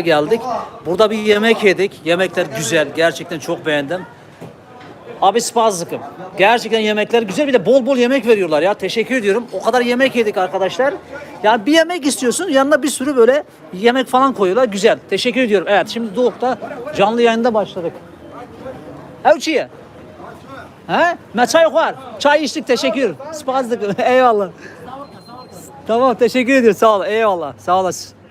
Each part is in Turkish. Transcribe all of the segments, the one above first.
geldik. Burada bir yemek yedik. Yemekler güzel. Gerçekten çok beğendim. Abi spazlıkım. Gerçekten yemekler güzel. Bir de bol bol yemek veriyorlar ya. Teşekkür ediyorum. O kadar yemek yedik arkadaşlar. Yani bir yemek istiyorsun. Yanına bir sürü böyle yemek falan koyuyorlar. Güzel. Teşekkür ediyorum. Evet şimdi Doğuk'ta canlı yayında başladık. Evçiye. He? Ne çay var? Çay içtik teşekkür. Spazlık. Eyvallah. Tamam teşekkür ediyorum. Sağ ol. Eyvallah. Sağ olasın.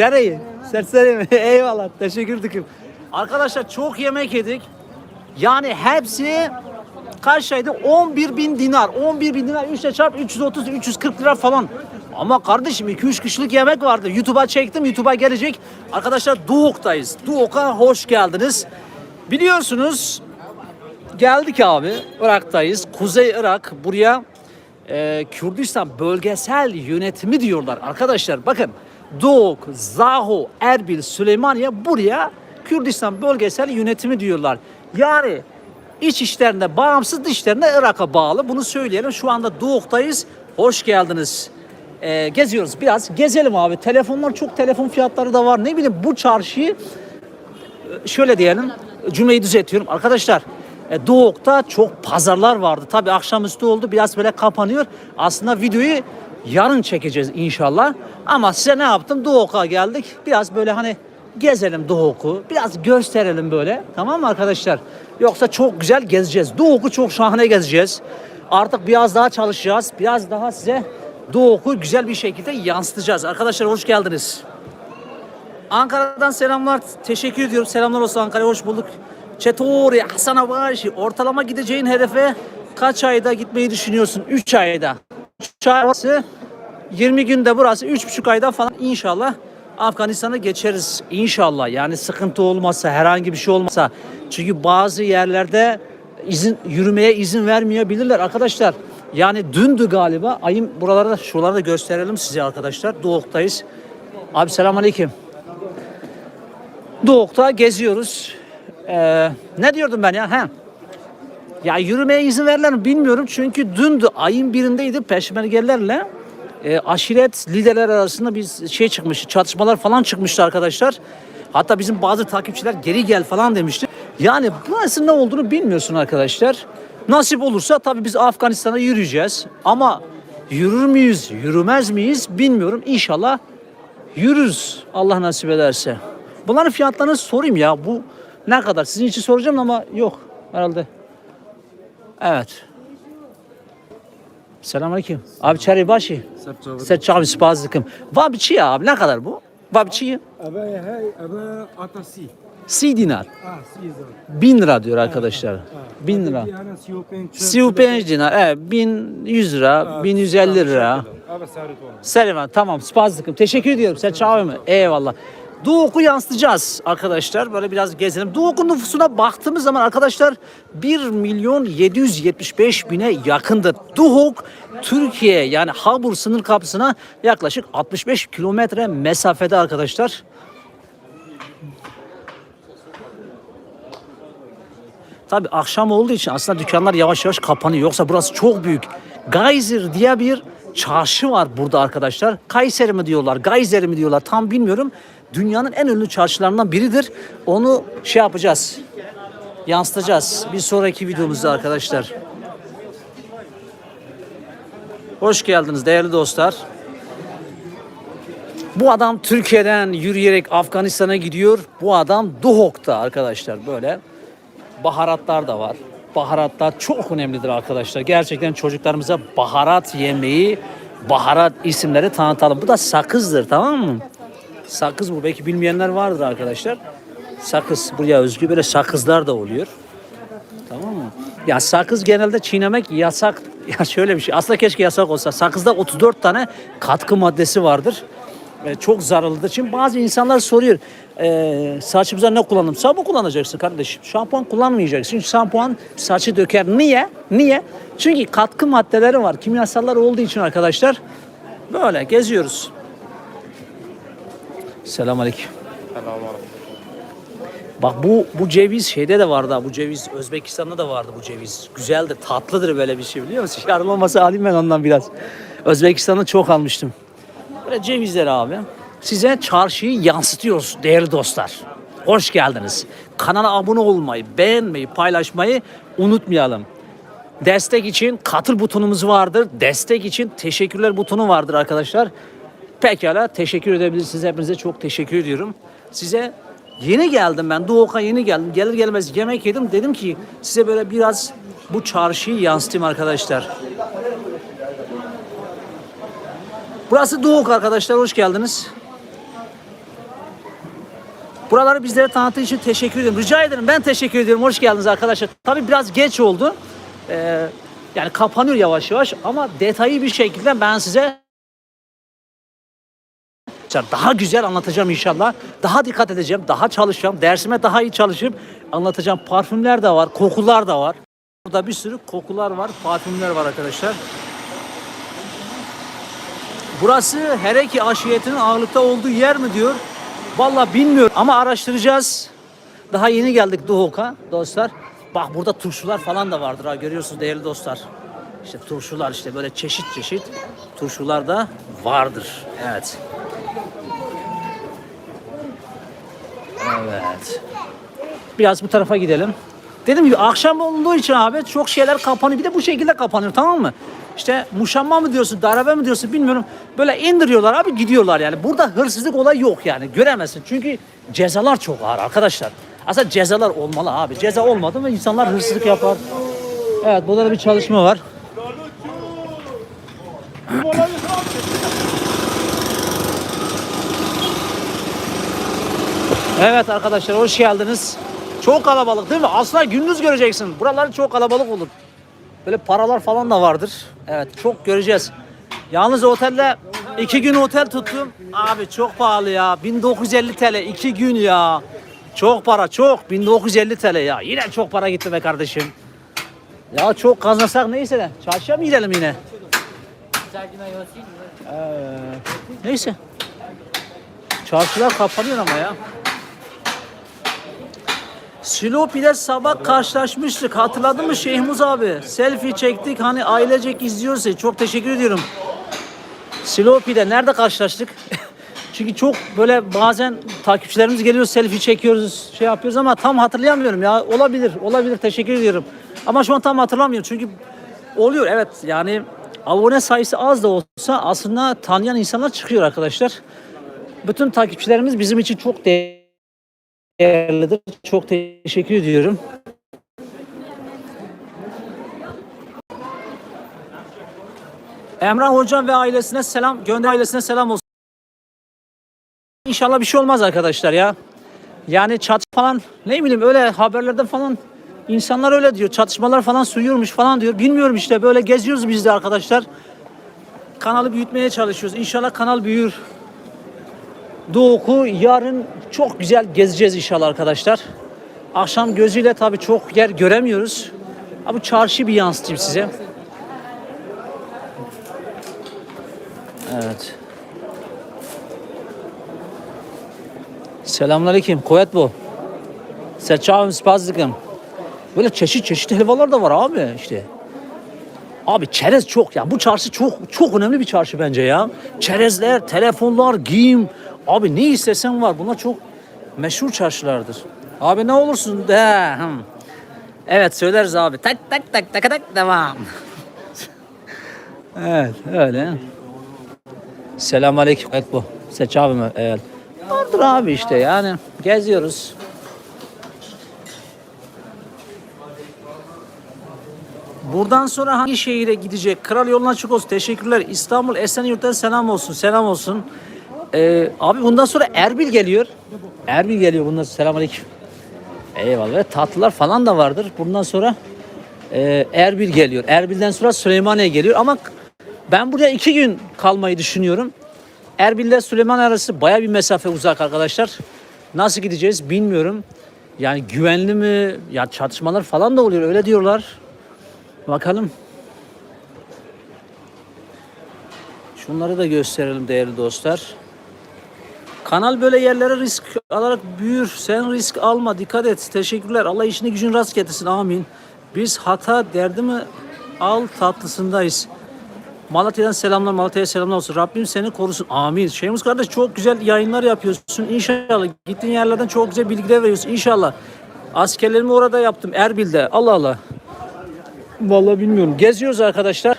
Çereyi. Serseri? Eyvallah. Teşekkür ederim. Arkadaşlar çok yemek yedik. Yani hepsi kaç şeydi? 11 bin dinar. 11 bin dinar 3 çarp 330 340 lira falan. Ama kardeşim 2-3 kişilik yemek vardı. YouTube'a çektim. YouTube'a gelecek. Arkadaşlar Doğuk'tayız. Doğuk'a hoş geldiniz. Biliyorsunuz geldik abi. Irak'tayız. Kuzey Irak. Buraya e, Kürdistan bölgesel yönetimi diyorlar. Arkadaşlar bakın Doğuk, Zaho, Erbil, Süleymaniye buraya Kürdistan bölgesel yönetimi diyorlar. Yani iç işlerinde bağımsız dış işlerinde Irak'a bağlı. Bunu söyleyelim. Şu anda Doğuk'tayız. Hoş geldiniz. E, geziyoruz biraz. Gezelim abi. Telefonlar çok telefon fiyatları da var. Ne bileyim bu çarşıyı şöyle diyelim cümleyi düzeltiyorum. Arkadaşlar e, Doğuk'ta çok pazarlar vardı. Tabi akşamüstü oldu biraz böyle kapanıyor. Aslında videoyu yarın çekeceğiz inşallah. Ama size ne yaptım? Doğuk'a geldik. Biraz böyle hani gezelim Doğuk'u. Biraz gösterelim böyle. Tamam mı arkadaşlar? Yoksa çok güzel gezeceğiz. Doğuk'u çok şahane gezeceğiz. Artık biraz daha çalışacağız. Biraz daha size Doğuk'u güzel bir şekilde yansıtacağız. Arkadaşlar hoş geldiniz. Ankara'dan selamlar. Teşekkür ediyorum. Selamlar olsun Ankara'ya hoş bulduk. Çetori, Hasan Abaşi. Ortalama gideceğin hedefe kaç ayda gitmeyi düşünüyorsun? 3 ayda. 3 ay burası 20 günde burası 3,5 ayda falan inşallah Afganistan'a geçeriz. İnşallah yani sıkıntı olmazsa herhangi bir şey olmazsa. Çünkü bazı yerlerde izin yürümeye izin vermeyebilirler arkadaşlar. Yani dündü galiba. Ayın buralarda şuraları da gösterelim size arkadaşlar. Doğuktayız. Abi selamünaleyküm. Doğuk'ta geziyoruz. Ee, ne diyordum ben ya? He. Ya yürümeye izin verirler mi bilmiyorum. Çünkü dündü ayın birindeydi peşmergelerle e, aşiret liderler arasında bir şey çıkmış. Çatışmalar falan çıkmıştı arkadaşlar. Hatta bizim bazı takipçiler geri gel falan demişti. Yani burası ne olduğunu bilmiyorsun arkadaşlar. Nasip olursa tabii biz Afganistan'a yürüyeceğiz. Ama yürür müyüz, yürümez miyiz bilmiyorum. İnşallah yürürüz Allah nasip ederse. Bunların fiyatlarını sorayım ya. Bu ne kadar? Sizin için soracağım ama yok herhalde. Evet. Selamünaleyküm. Abi çari başı. Sen çavi spazlıkım. Vabiçi ya abi ne kadar bu? Vabiçi Aba hay aba atasi. si dinar. Ah, siza. Bin lira diyor arkadaşlar. Bin lira. Yani siupen. Siu dinar. Evet bin yüz lira, bin yüz elli lira. Selman tamam spazlıkım. Teşekkür ediyorum. Çağır mı? Eyvallah. Doğuk'u yansıtacağız arkadaşlar. Böyle biraz gezelim. Doğuk'un nüfusuna baktığımız zaman arkadaşlar 1 milyon 775 bine yakındır. Doğuk Türkiye yani Habur sınır kapısına yaklaşık 65 kilometre mesafede arkadaşlar. Tabi akşam olduğu için aslında dükkanlar yavaş yavaş kapanıyor. Yoksa burası çok büyük. Geyser diye bir çarşı var burada arkadaşlar. Kayseri mi diyorlar, Geyser mi diyorlar tam bilmiyorum. Dünyanın en ünlü çarşılarından biridir. Onu şey yapacağız. Yansıtacağız. Bir sonraki videomuzda arkadaşlar. Hoş geldiniz değerli dostlar. Bu adam Türkiye'den yürüyerek Afganistan'a gidiyor. Bu adam Duhok'ta arkadaşlar böyle baharatlar da var. Baharatlar çok önemlidir arkadaşlar. Gerçekten çocuklarımıza baharat yemeği, baharat isimleri tanıtalım. Bu da sakızdır tamam mı? Sakız bu. Belki bilmeyenler vardır arkadaşlar. Sakız. Buraya özgü böyle sakızlar da oluyor. Tamam mı? Ya sakız genelde çiğnemek yasak. Ya şöyle bir şey. Aslında keşke yasak olsa. Sakızda 34 tane katkı maddesi vardır. E, çok zararlıdır. Şimdi bazı insanlar soruyor. E, saçımıza ne kullandım? Sabun kullanacaksın kardeşim. Şampuan kullanmayacaksın. Çünkü şampuan saçı döker. Niye? Niye? Çünkü katkı maddeleri var. Kimyasallar olduğu için arkadaşlar. Böyle geziyoruz. Selamünaleyküm. Bak bu bu ceviz şeyde de vardı ha. Bu ceviz Özbekistan'da da vardı bu ceviz. Güzeldir, tatlıdır böyle bir şey biliyor musun? Yarın olmasa alayım ben ondan biraz. Özbekistan'da çok almıştım. Böyle cevizler abi. size çarşıyı yansıtıyoruz değerli dostlar. Hoş geldiniz. Kanala abone olmayı, beğenmeyi, paylaşmayı unutmayalım. Destek için katıl butonumuz vardır. Destek için teşekkürler butonu vardır arkadaşlar. Pekala teşekkür edebilirsiniz. Hepinize çok teşekkür ediyorum. Size yeni geldim ben. Doğukan yeni geldim. Gelir gelmez yemek yedim. Dedim ki size böyle biraz bu çarşıyı yansıtayım arkadaşlar. Burası Doğuk arkadaşlar. Hoş geldiniz. Buraları bizlere tanıttığı için teşekkür ederim. Rica ederim. Ben teşekkür ediyorum. Hoş geldiniz arkadaşlar. Tabii biraz geç oldu. Ee, yani kapanıyor yavaş yavaş ama detaylı bir şekilde ben size daha güzel anlatacağım inşallah. Daha dikkat edeceğim, daha çalışacağım. Dersime daha iyi çalışıp anlatacağım. Parfümler de var, kokular da var. Burada bir sürü kokular var, parfümler var arkadaşlar. Burası Hereki aşiretinin ağırlıkta olduğu yer mi diyor. Vallahi bilmiyorum ama araştıracağız. Daha yeni geldik Doğuk'a dostlar. Bak burada turşular falan da vardır ha görüyorsunuz değerli dostlar. İşte turşular işte böyle çeşit çeşit turşular da vardır. Evet. Evet. Biraz bu tarafa gidelim. Dedim gibi akşam olduğu için abi çok şeyler kapanıyor. Bir de bu şekilde kapanıyor tamam mı? İşte muşamma mı diyorsun, darbe mi diyorsun bilmiyorum. Böyle indiriyorlar abi gidiyorlar yani. Burada hırsızlık olay yok yani göremezsin. Çünkü cezalar çok ağır arkadaşlar. Aslında cezalar olmalı abi. Ceza olmadı mı insanlar hırsızlık yapar. Evet burada da bir çalışma var. Evet arkadaşlar hoş geldiniz. Çok kalabalık değil mi? Aslında gündüz göreceksin. Buralar çok kalabalık olur. Böyle paralar falan da vardır. Evet çok göreceğiz. Yalnız otelde iki gün otel tuttum. Abi çok pahalı ya. 1950 TL iki gün ya. Çok para çok. 1950 TL ya. Yine çok para gitti be kardeşim. Ya çok kazansak neyse de. Çarşıya mı gidelim yine? Ee, neyse. Çarşılar kapanıyor ama ya. Silopi'de sabah karşılaşmıştık. Hatırladın mı Şeyhmuz abi? Selfie çektik. Hani ailecek izliyoruz. Çok teşekkür ediyorum. Silopi'de nerede karşılaştık? Çünkü çok böyle bazen takipçilerimiz geliyor selfie çekiyoruz şey yapıyoruz ama tam hatırlayamıyorum ya. Olabilir olabilir teşekkür ediyorum. Ama şu an tam hatırlamıyorum çünkü oluyor evet yani abone sayısı az da olsa aslında tanıyan insanlar çıkıyor arkadaşlar. Bütün takipçilerimiz bizim için çok değerli değerlidir. Çok teşekkür ediyorum. Emrah Hocam ve ailesine selam, gönder ailesine selam olsun. İnşallah bir şey olmaz arkadaşlar ya. Yani çat falan ne bileyim öyle haberlerde falan insanlar öyle diyor. Çatışmalar falan suyuyormuş falan diyor. Bilmiyorum işte böyle geziyoruz biz de arkadaşlar. Kanalı büyütmeye çalışıyoruz. İnşallah kanal büyür. Doğuku yarın çok güzel gezeceğiz inşallah arkadaşlar. Akşam gözüyle tabii çok yer göremiyoruz. Ama bu çarşı bir yansıtayım size. Evet. Selamünaleyküm. Kuvvet bu. Seçavim spazlıkım. Böyle çeşit çeşit helvalar da var abi işte. Abi çerez çok ya. Bu çarşı çok çok önemli bir çarşı bence ya. Çerezler, telefonlar, giyim. Abi ne istesen var. Bunlar çok meşhur çarşılardır. Abi ne olursun de. Evet söyleriz abi. Tak tak tak tak tak devam. evet öyle. Selamünaleyküm. Evet bu. Seç abim. Evet. Vardır abi işte yani. Geziyoruz. Buradan sonra hangi şehire gidecek? Kral yoluna açık olsun. Teşekkürler. İstanbul Esenyurt'tan selam olsun. Selam olsun. Ee, abi bundan sonra Erbil geliyor. Erbil geliyor bundan sonra. Selamünaleyküm. Eyvallah. Ve Tatlılar falan da vardır. Bundan sonra e, Erbil geliyor. Erbil'den sonra Süleymaniye geliyor. Ama ben buraya iki gün kalmayı düşünüyorum. Erbil ile Süleymaniye arası baya bir mesafe uzak arkadaşlar. Nasıl gideceğiz bilmiyorum. Yani güvenli mi? Ya çatışmalar falan da oluyor. Öyle diyorlar. Bakalım. Şunları da gösterelim değerli dostlar. Kanal böyle yerlere risk alarak büyür. Sen risk alma. Dikkat et. Teşekkürler. Allah işini gücün rast getirsin. Amin. Biz hata derdi mi al tatlısındayız. Malatya'dan selamlar, Malatya'ya selamlar olsun. Rabbim seni korusun. Amin. Şeyhimiz kardeş çok güzel yayınlar yapıyorsun. İnşallah gittiğin yerlerden çok güzel bilgiler veriyorsun. İnşallah. Askerlerimi orada yaptım. Erbil'de. Allah Allah. Vallahi bilmiyorum. Geziyoruz arkadaşlar.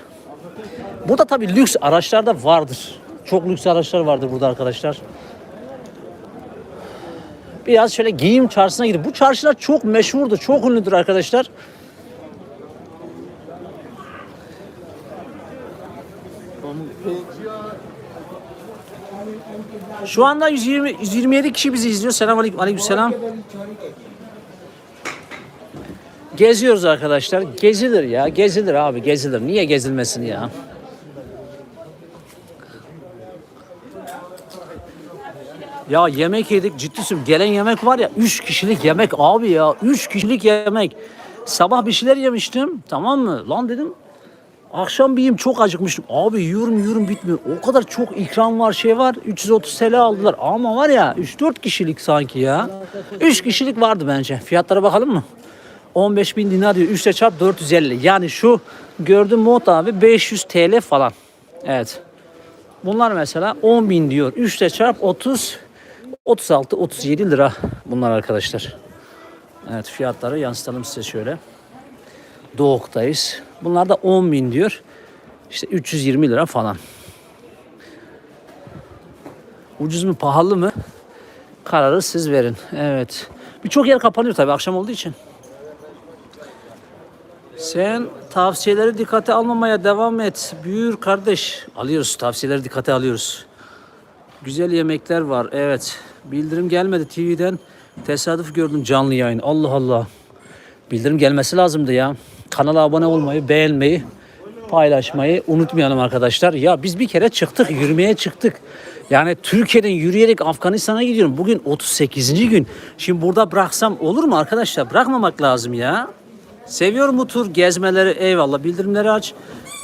Burada tabii lüks araçlar da vardır. Çok lüks araçlar vardır burada arkadaşlar. Biraz şöyle giyim çarşısına gidip bu çarşılar çok meşhurdur, çok ünlüdür arkadaşlar. Şu anda 120 127 kişi bizi izliyor. Selamünaleyküm. Aleykümselam. Geziyoruz arkadaşlar. Gezilir ya. Gezilir abi. Gezilir. Niye gezilmesin ya? Ya yemek yedik ciddi söylüyorum. Gelen yemek var ya 3 kişilik yemek abi ya. 3 kişilik yemek. Sabah bir şeyler yemiştim. Tamam mı? Lan dedim Akşam bir çok acıkmıştım. Abi yiyorum yiyorum bitmiyor. O kadar çok ikram var şey var. 330 TL aldılar. Ama var ya 3-4 kişilik sanki ya. 3 kişilik vardı bence. Fiyatlara bakalım mı? 15 bin dinar diyor. 3'te çarp 450. Yani şu gördüğüm mod abi 500 TL falan. Evet. Bunlar mesela 10 bin diyor. 3'te çarp 30 36 37 lira bunlar arkadaşlar. Evet fiyatları yansıtalım size şöyle. Doğuktayız. Bunlar da 10 bin diyor. İşte 320 lira falan. Ucuz mu pahalı mı? Kararı siz verin. Evet. Birçok yer kapanıyor tabii akşam olduğu için. Sen tavsiyeleri dikkate almamaya devam et. Büyür kardeş. Alıyoruz tavsiyeleri dikkate alıyoruz. Güzel yemekler var. Evet. Bildirim gelmedi TV'den. Tesadüf gördüm canlı yayın. Allah Allah. Bildirim gelmesi lazımdı ya. Kanala abone olmayı, beğenmeyi, paylaşmayı unutmayalım arkadaşlar. Ya biz bir kere çıktık, yürümeye çıktık. Yani Türkiye'den yürüyerek Afganistan'a gidiyorum. Bugün 38. gün. Şimdi burada bıraksam olur mu arkadaşlar? Bırakmamak lazım ya. Seviyorum bu tur gezmeleri. Eyvallah. Bildirimleri aç.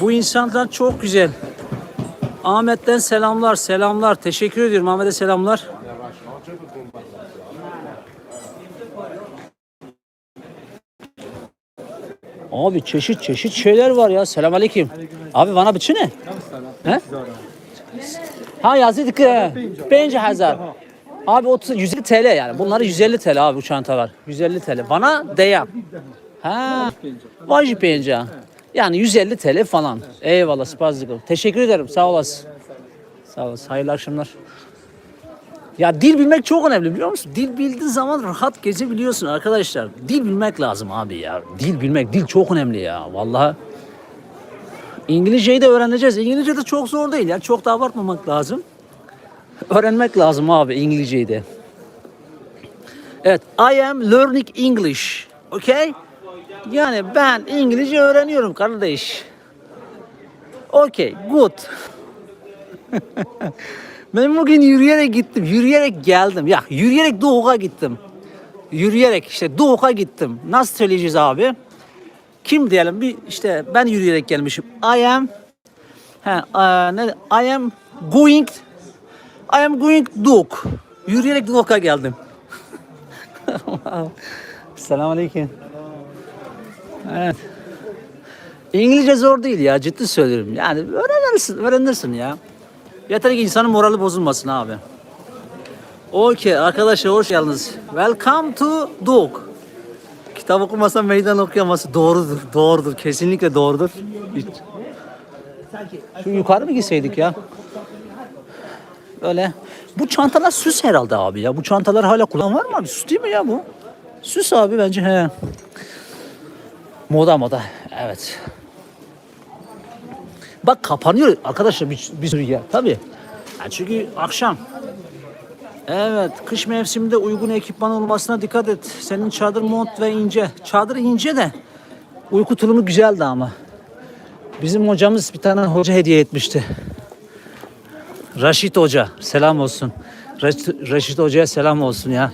Bu insanlar çok güzel. Ahmet'ten selamlar, selamlar. Teşekkür ediyorum Ahmet'e selamlar. Abi çeşit çeşit şeyler var ya. Selamünaleyküm. Abi bana bir ne? He? Ha yazıyorduk ya. 5000. Abi 30 150 TL yani. Bunları 150 TL abi bu çantalar. 150 TL. Bana deyam. Ha. Penca. Yani 150 TL falan. Eyvallah spazlık. Teşekkür ederim. Sağ olasın. Sağ olasın. Hayırlı akşamlar. Ya dil bilmek çok önemli biliyor musun? Dil bildiğin zaman rahat gezebiliyorsun arkadaşlar. Dil bilmek lazım abi ya. Dil bilmek, dil çok önemli ya. Vallahi İngilizceyi de öğreneceğiz. İngilizce de çok zor değil ya. Çok da abartmamak lazım. Öğrenmek lazım abi İngilizceyi de. Evet, I am learning English. Okay? Yani ben İngilizce öğreniyorum kardeş. Okay, good. Ben bugün yürüyerek gittim. Yürüyerek geldim. Ya yürüyerek Doğuk'a gittim. Yürüyerek işte Doğuk'a gittim. Nasıl söyleyeceğiz abi? Kim diyelim bir işte ben yürüyerek gelmişim. I am he, e, ne, I am going I am going Doğuk. Yürüyerek Doğuk'a geldim. Selamünaleyküm. Evet. İngilizce zor değil ya ciddi söylüyorum. Yani öğrenirsin, öğrenirsin ya. Yeter ki insanın morali bozulmasın abi. Okey arkadaşlar hoş geldiniz. Welcome to Doğuk. Kitap okumasa meydan okuyaması doğrudur. Doğrudur. Kesinlikle doğrudur. Hiç. Şu yukarı mı gitseydik ya? Böyle. Bu çantalar süs herhalde abi ya. Bu çantalar hala kullan var mı abi? Süs değil mi ya bu? Süs abi bence he. Moda moda. Evet. Bak kapanıyor arkadaşlar bir, bir sürü yer. Tabii. Ya çünkü akşam. Evet, kış mevsiminde uygun ekipman olmasına dikkat et. Senin çadır mont ve ince. Çadır ince de uyku tulumu güzeldi ama. Bizim hocamız bir tane hoca hediye etmişti. Raşit Hoca, selam olsun. Raşit, Raşit Hoca'ya selam olsun ya.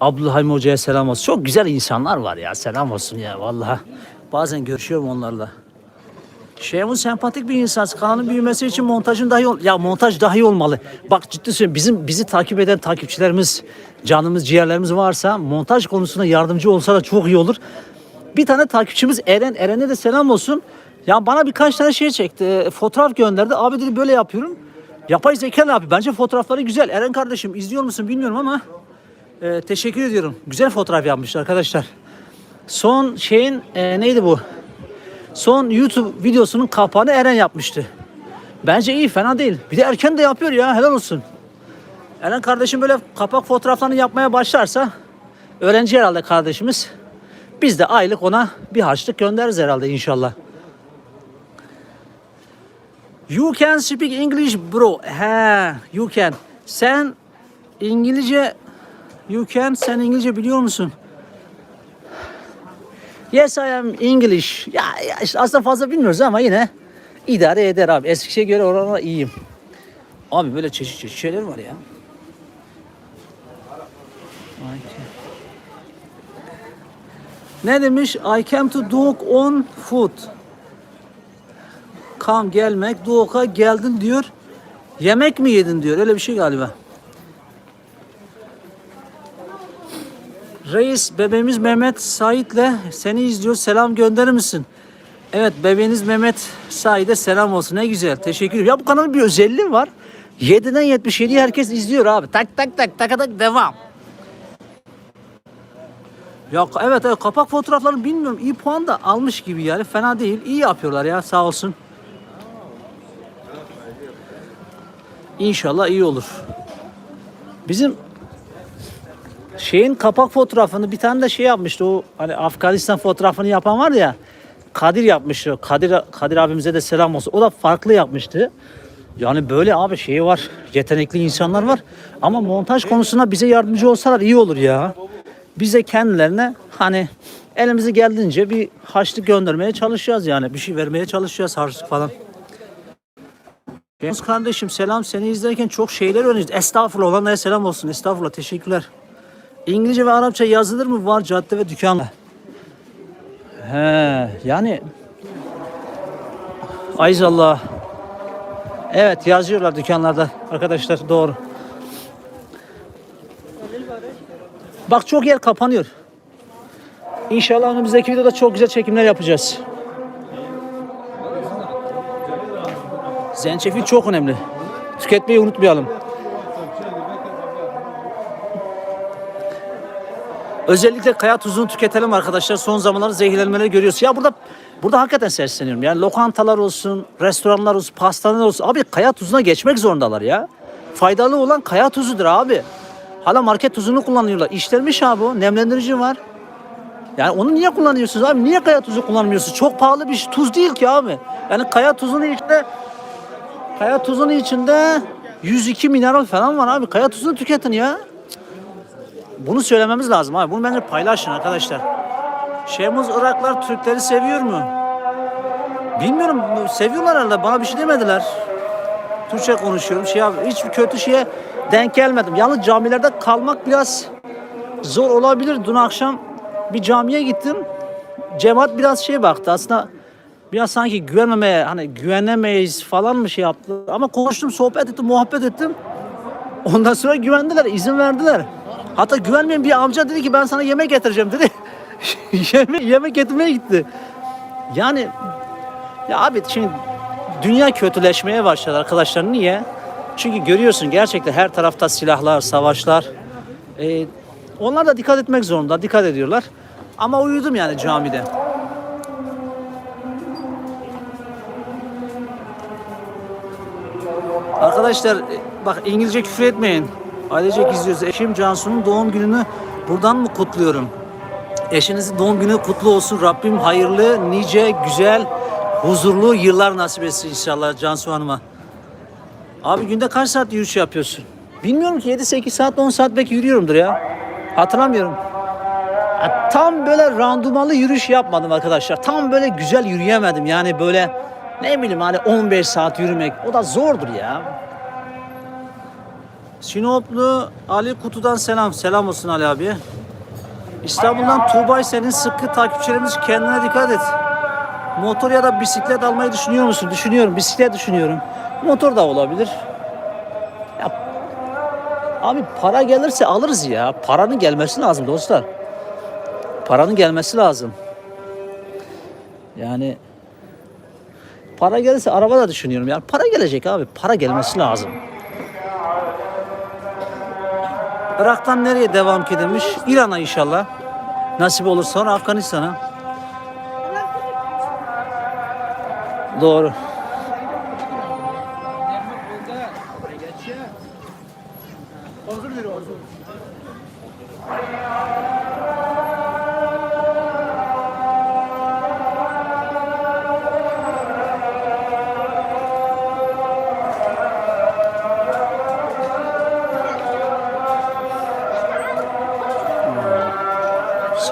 Abdülhamid Hoca'ya selam olsun. Çok güzel insanlar var ya, selam olsun ya vallahi. Bazen görüşüyorum onlarla. Şeyh'in sempatik bir insan. Kanalın büyümesi için montajın dahi ol ya montaj dahi olmalı. Bak ciddi söylüyorum bizim bizi takip eden takipçilerimiz, canımız, ciğerlerimiz varsa montaj konusunda yardımcı olsa da çok iyi olur. Bir tane takipçimiz Eren, Eren'e de selam olsun. Ya bana birkaç tane şey çekti. e, Fotoğraf gönderdi. Abi dedi böyle yapıyorum. Yapay zeka ne yapıyor? Bence fotoğrafları güzel. Eren kardeşim izliyor musun bilmiyorum ama e, teşekkür ediyorum. Güzel fotoğraf yapmış arkadaşlar. Son şeyin e, neydi bu? Son YouTube videosunun kapağını Eren yapmıştı. Bence iyi fena değil. Bir de erken de yapıyor ya helal olsun. Eren kardeşim böyle kapak fotoğraflarını yapmaya başlarsa öğrenci herhalde kardeşimiz. Biz de aylık ona bir harçlık göndeririz herhalde inşallah. You can speak English bro. He, you can. Sen İngilizce you can sen İngilizce biliyor musun? Yes I am English. Ya, ya işte aslında fazla bilmiyoruz ama yine idare eder abi. Eskişehir'e göre orana iyiyim. Abi böyle çeşit çeşit şeyler var ya. Ne demiş? I came to dog on foot. Kam gelmek, Doğuk'a geldin diyor. Yemek mi yedin diyor. Öyle bir şey galiba. Reis bebeğimiz Mehmet Sait'le seni izliyor. Selam gönderir misin? Evet bebeğiniz Mehmet Sait'e selam olsun. Ne güzel. Teşekkür ederim. Ya bu kanalın bir özelliği var. 7'den 77'ye herkes izliyor abi. Tak tak tak tak tak devam. Ya evet, evet kapak fotoğraflarını bilmiyorum. iyi puan da almış gibi yani. Fena değil. İyi yapıyorlar ya sağ olsun. İnşallah iyi olur. Bizim şeyin kapak fotoğrafını bir tane de şey yapmıştı o hani Afganistan fotoğrafını yapan var ya Kadir yapmıştı. Kadir Kadir abimize de selam olsun. O da farklı yapmıştı. Yani böyle abi şeyi var. Yetenekli insanlar var. Ama montaj konusunda bize yardımcı olsalar iyi olur ya. Bize kendilerine hani elimizi geldiğince bir harçlık göndermeye çalışacağız yani. Bir şey vermeye çalışacağız harçlık falan. Yunus kardeşim selam seni izlerken çok şeyler öğreniyoruz. Estağfurullah olanlara selam olsun. Estağfurullah teşekkürler. İngilizce ve Arapça yazılır mı? Var cadde ve dükkan. He yani Ayzallah. Evet yazıyorlar dükkanlarda arkadaşlar doğru. Bak çok yer kapanıyor. İnşallah önümüzdeki videoda çok güzel çekimler yapacağız. Zencefil çok önemli. Tüketmeyi unutmayalım. Özellikle kaya tuzunu tüketelim arkadaşlar. Son zamanlarda zehirlenmeleri görüyoruz. Ya burada burada hakikaten sesleniyorum. Yani lokantalar olsun, restoranlar olsun, pastaneler olsun. Abi kaya tuzuna geçmek zorundalar ya. Faydalı olan kaya tuzudur abi. Hala market tuzunu kullanıyorlar. İşlenmiş abi o. Nemlendirici var. Yani onu niye kullanıyorsunuz abi? Niye kaya tuzu kullanmıyorsunuz? Çok pahalı bir şey. tuz değil ki abi. Yani kaya tuzunun içinde kaya tuzunun içinde 102 mineral falan var abi. Kaya tuzunu tüketin ya. Bunu söylememiz lazım abi. Bunu bence paylaşın arkadaşlar. Şeyhmuz Iraklar Türkleri seviyor mu? Bilmiyorum. Seviyorlar herhalde. Bana bir şey demediler. Türkçe konuşuyorum. Şey abi, hiçbir kötü şeye denk gelmedim. Yalnız camilerde kalmak biraz zor olabilir. Dün akşam bir camiye gittim. Cemaat biraz şey baktı. Aslında biraz sanki güvenmemeye hani güvenemeyiz falan mı şey yaptı. Ama konuştum, sohbet ettim, muhabbet ettim. Ondan sonra güvendiler, izin verdiler. Hatta güvenmeyen bir amca dedi ki ben sana yemek getireceğim dedi. yemek, yemek getirmeye gitti. Yani ya abi şimdi dünya kötüleşmeye başladı arkadaşlar. Niye? Çünkü görüyorsun gerçekten her tarafta silahlar, savaşlar. Ee, onlar da dikkat etmek zorunda, dikkat ediyorlar. Ama uyudum yani camide. Arkadaşlar bak İngilizce küfür etmeyin. Ailecek izliyoruz. Eşim Cansu'nun doğum gününü buradan mı kutluyorum? Eşinizin doğum günü kutlu olsun. Rabbim hayırlı, nice, güzel, huzurlu yıllar nasip etsin inşallah Cansu Hanım'a. Abi günde kaç saat yürüyüş yapıyorsun? Bilmiyorum ki 7-8 saat 10 saat belki yürüyorumdur ya. Hatırlamıyorum. Ya tam böyle randumalı yürüyüş yapmadım arkadaşlar. Tam böyle güzel yürüyemedim. Yani böyle ne bileyim hani 15 saat yürümek o da zordur ya. Sinoplu Ali Kutu'dan selam. Selam olsun Ali abi. İstanbul'dan Tuğbay senin sıkı takipçilerimiz kendine dikkat et. Motor ya da bisiklet almayı düşünüyor musun? Düşünüyorum. Bisiklet düşünüyorum. Motor da olabilir. Ya, abi para gelirse alırız ya. Paranın gelmesi lazım dostlar. Paranın gelmesi lazım. Yani Para gelirse araba da düşünüyorum yani. Para gelecek abi. Para gelmesi lazım. Irak'tan nereye devam ki demiş? İran'a inşallah. Nasip olur sonra Afganistan'a. Doğru.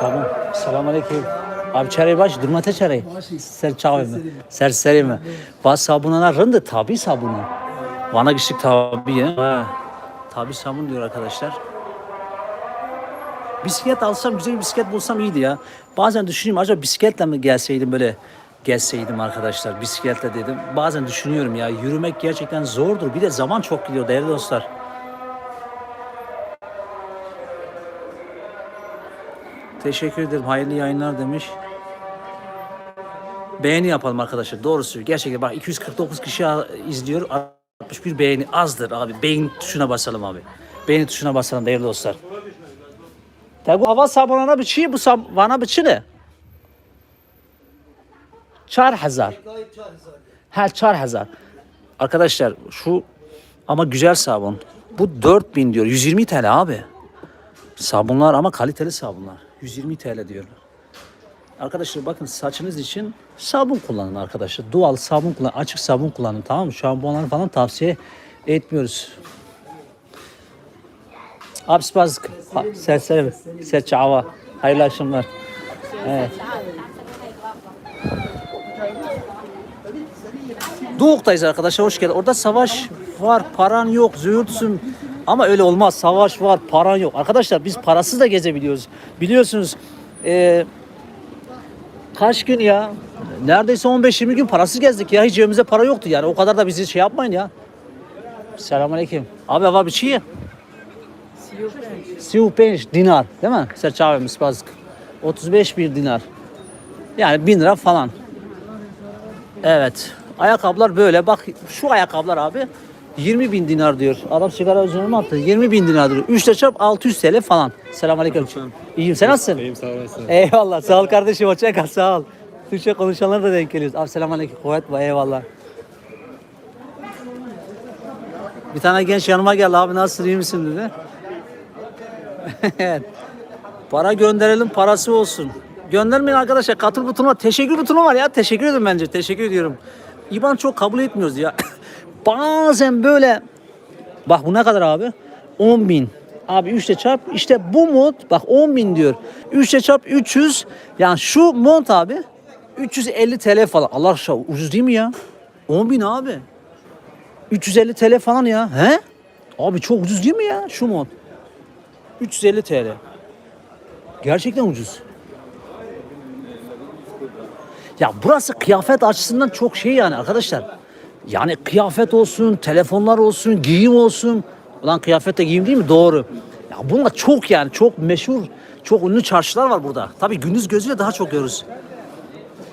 Sabun. Selam aleyküm. Abi çare baş, durmate çare. Ser çavime. Ser serime. Bas sabunana rındı tabi sabunu. Vana gişlik tabi. Ha. Tabi sabun diyor arkadaşlar. Bisiklet alsam güzel bir bisiklet bulsam iyiydi ya. Bazen düşünüyorum acaba bisikletle mi gelseydim böyle gelseydim arkadaşlar bisikletle dedim. Bazen düşünüyorum ya yürümek gerçekten zordur. Bir de zaman çok gidiyor değerli dostlar. Teşekkür ederim. Hayırlı yayınlar demiş. Beğeni yapalım arkadaşlar. Doğrusu gerçekten bak 249 kişi izliyor. 61 beğeni azdır abi. Beğen tuşuna basalım abi. Beğeni tuşuna basalım değerli dostlar. Tabi bu hava sabununa biçi bu sabuna biçi ne? Çar hazar. Ha çar hazar. Arkadaşlar şu ama güzel sabun. Bu 4000 diyor. 120 TL abi. Sabunlar ama kaliteli sabunlar. 120 TL diyorlar. Arkadaşlar bakın saçınız için sabun kullanın arkadaşlar. Doğal sabun kullanın. Açık sabun kullanın tamam mı? Şampuanları falan tavsiye etmiyoruz. Abi spazk. Serseri. Serçava. Hayırlı akşamlar. Evet. Doğuk'tayız arkadaşlar hoş geldin. Orada savaş var, paran yok, züğürtsün. Ama öyle olmaz. Savaş var, paran yok. Arkadaşlar biz parasız da gezebiliyoruz. Biliyorsunuz eee, kaç gün ya? Neredeyse 15-20 gün parasız gezdik ya. Hiç cebimizde para yoktu yani. O kadar da bizi şey yapmayın ya. Selamünaleyküm. Abi var bir şey. Siu penç dinar değil mi? Serçave spazk. 35 bir dinar. Yani 1000 lira falan. Evet. Ayakkabılar böyle. Bak şu ayakkabılar abi 20 bin dinar diyor. Adam sigara özünü mü attı? 20 bin dinar diyor. 3 çarp 600 TL falan. Selamünaleyküm. İyiyim sen nasılsın? İyiyim sağ olasın. Eyvallah. Sağ ol kardeşim. Hoşça kal. Sağ ol. Türkçe konuşanlara da denk geliyoruz. Abi selamünaleyküm. Kuvvet var. Eyvallah. Bir tane genç yanıma geldi. Abi nasılsın? iyi misin dedi. Evet. Para gönderelim. Parası olsun. Göndermeyin arkadaşlar. Katıl butonuna teşekkür butonu var ya. Teşekkür ederim bence. Teşekkür ediyorum. İban çok kabul etmiyoruz ya. Bazen böyle Bak bu ne kadar abi? 10 bin. Abi 3 ile çarp. İşte bu mont bak 10 bin diyor. 3 ile çarp 300. Yani şu mont abi 350 TL falan. Allah aşkına ucuz değil mi ya? 10 bin abi. 350 TL falan ya. He? Abi çok ucuz değil mi ya şu mont? 350 TL. Gerçekten ucuz. Ya burası kıyafet açısından çok şey yani arkadaşlar. Yani kıyafet olsun, telefonlar olsun, giyim olsun. Ulan kıyafet de giyim değil mi? Doğru. Ya bunlar çok yani çok meşhur, çok ünlü çarşılar var burada. Tabii gündüz gözüyle daha çok görürüz.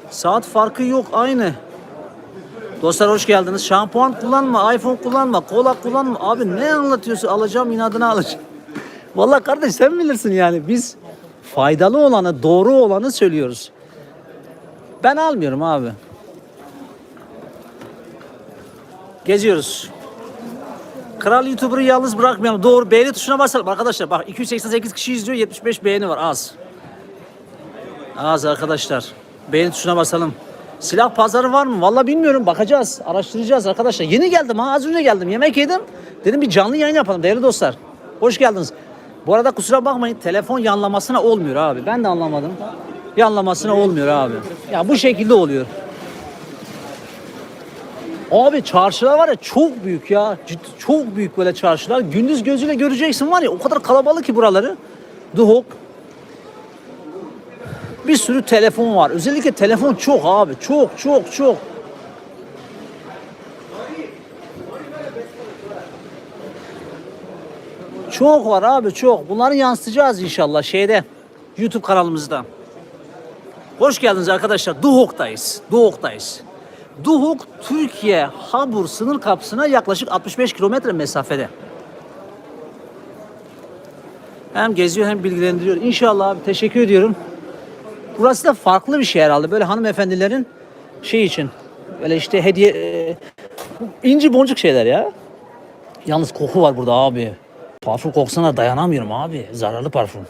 Saat farkı yok aynı. Dostlar hoş geldiniz. Şampuan kullanma, iPhone kullanma, kola kullanma. Abi ne anlatıyorsun? Alacağım inadına alacağım. Vallahi kardeş sen bilirsin yani. Biz faydalı olanı, doğru olanı söylüyoruz. Ben almıyorum abi. Geziyoruz. Kral YouTuber'ı yalnız bırakmayalım. Doğru beğeni tuşuna basalım arkadaşlar. Bak 288 kişi izliyor 75 beğeni var az. Az arkadaşlar. Beğeni tuşuna basalım. Silah pazarı var mı? Vallahi bilmiyorum. Bakacağız. Araştıracağız arkadaşlar. Yeni geldim ha. Az önce geldim. Yemek yedim. Dedim bir canlı yayın yapalım değerli dostlar. Hoş geldiniz. Bu arada kusura bakmayın. Telefon yanlamasına olmuyor abi. Ben de anlamadım. Yanlamasına olmuyor abi. Ya bu şekilde oluyor. Abi çarşılar var ya çok büyük ya. Ciddi, çok büyük böyle çarşılar. Gündüz gözüyle göreceksin var ya o kadar kalabalık ki buraları. Duhok. Bir sürü telefon var. Özellikle telefon çok abi. Çok çok çok. Çok var abi çok. Bunları yansıtacağız inşallah şeyde. YouTube kanalımızda. Hoş geldiniz arkadaşlar. Duhok'tayız. Duhok'tayız. Duhok Türkiye Habur sınır kapısına yaklaşık 65 kilometre mesafede. Hem geziyor hem bilgilendiriyor. İnşallah abi teşekkür ediyorum. Burası da farklı bir şey herhalde. Böyle hanımefendilerin şey için. Böyle işte hediye e, inci boncuk şeyler ya. Yalnız koku var burada abi. Parfüm kokusuna dayanamıyorum abi. Zararlı parfüm.